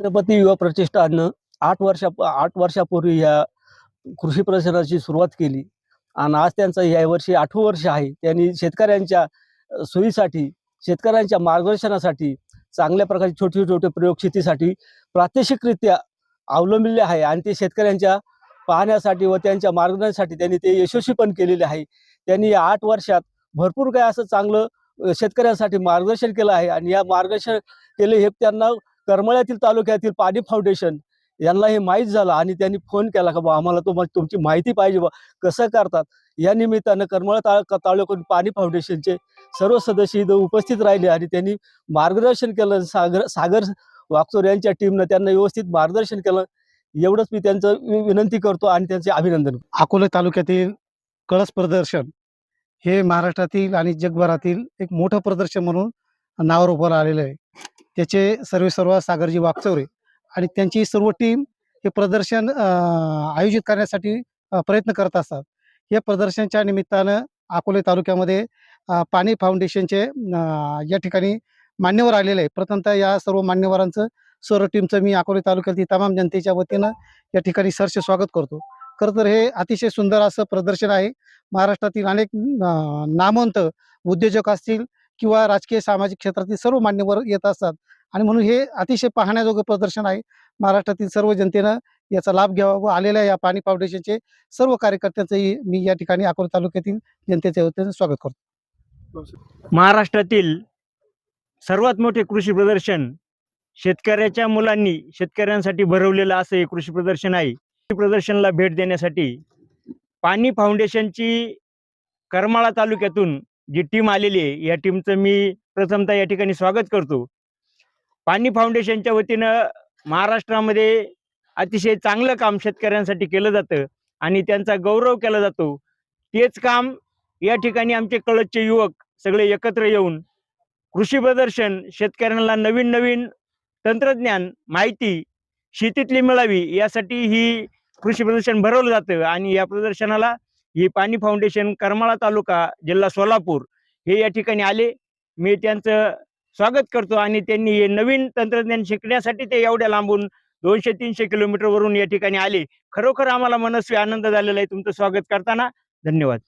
छत्रपती युवा प्रतिष्ठाननं आठ वर्षा आठ वर्षापूर्वी या कृषी प्रदर्शनाची सुरुवात केली. आणि आज त्यांचं या वर्षी आठवं वर्ष आहे. त्यांनी शेतकऱ्यांच्या सोयीसाठी शेतकऱ्यांच्या मार्गदर्शनासाठी चांगल्या प्रकारचे छोटे छोटे प्रयोग शेतीसाठी प्रात्यक्षिकरित्या अवलंबिले आहे. आणि ते शेतकऱ्यांच्या पाहण्यासाठी व त्यांच्या मार्गदर्शनासाठी त्यांनी ते यशस्वी पण केलेले आहे. त्यांनी या आठ वर्षात भरपूर काय असं चांगलं शेतकऱ्यांसाठी मार्गदर्शन केलं आहे. आणि या मार्गदर्शन केले हे त्यांना करमळ्यातील तालुक्यातील पाणी फाउंडेशन यांना हे माहीत झालं आणि त्यांनी फोन केला का बा आम्हाला तो तुमची माहिती पाहिजे बा कसं करतात? या निमित्तानं करमळ ताळ तालुक्यातील पाणी फाउंडेशनचे सर्व सदस्य इथं उपस्थित राहिले आणि त्यांनी मार्गदर्शन केलं. सागर सागर वागचोर यांच्या टीमनं त्यांना व्यवस्थित मार्गदर्शन केलं. एवढंच मी त्यांचं विनंती करतो आणि त्यांचे अभिनंदन अकोले तालुक्यातील कळस प्रदर्शन हे महाराष्ट्रातील आणि जगभरातील एक मोठं प्रदर्शन म्हणून नावारूपाला आलेलं आहे. त्याचे सर्वे सर्व सागरजी वागचौरे आणि त्यांची सर्व टीम हे प्रदर्शन आयोजित करण्यासाठी प्रयत्न करत असतात. या प्रदर्शनच्या निमित्तानं अकोले तालुक्यामध्ये पाणी फाउंडेशनचे या ठिकाणी मान्यवर आलेले आहे प्रथमतः या सर्व मान्यवरांचं सर्व टीमचं मी अकोले तालुक्यातील तमाम जनतेच्या वतीनं या ठिकाणी सरसे स्वागत करतो. खरं तर हे अतिशय सुंदर असं प्रदर्शन आहे. महाराष्ट्रातील अनेक नामवंत उद्योजक असतील किंवा राजकीय सामाजिक क्षेत्रातील सर्व मान्यवर येत असतात. आणि म्हणून हे अतिशय पाहण्याजोगं प्रदर्शन आहे. महाराष्ट्रातील सर्व जनतेनं याचा लाभ घ्यावा व आलेल्या या पाणी फाउंडेशनचे सर्व कार्यकर्त्यांचंही मी या ठिकाणी अकोला तालुक्यातील जनतेच्या स्वागत करतो. महाराष्ट्रातील सर्वात मोठे कृषी प्रदर्शन शेतकऱ्याच्या मुलांनी शेतकऱ्यांसाठी भरवलेलं असं हे कृषी प्रदर्शन आहे. कृषी प्रदर्शनला भेट देण्यासाठी पाणी फाउंडेशनची करमाळा तालुक्यातून जी टीम आलेली आहे या टीमचं मी प्रथमतः या ठिकाणी स्वागत करतो. पाणी फाउंडेशनच्या वतीनं महाराष्ट्रामध्ये अतिशय चांगलं काम शेतकऱ्यांसाठी केलं जातं आणि त्यांचा गौरव केला जातो. तेच काम या ठिकाणी आमचे कळतचे युवक सगळे एकत्र येऊन कृषी प्रदर्शन शेतकऱ्यांना नवीन नवीन तंत्रज्ञान माहिती शेतीतली मिळावी यासाठी ही कृषी प्रदर्शन भरवलं जातं आणि या प्रदर्शनाला ही पाणी फाउंडेशन करमाळा तालुका जिल्हा सोलापूर हे या ठिकाणी आले. मी त्यांचं स्वागत करतो आणि त्यांनी हे नवीन तंत्रज्ञान शिकण्यासाठी ते एवढ्या लांबून दोनशे तीनशे किलोमीटरवरून या ठिकाणी आले. खरोखर आम्हाला मनस्वी आनंद झालेला आहे तुमचं स्वागत करताना. धन्यवाद.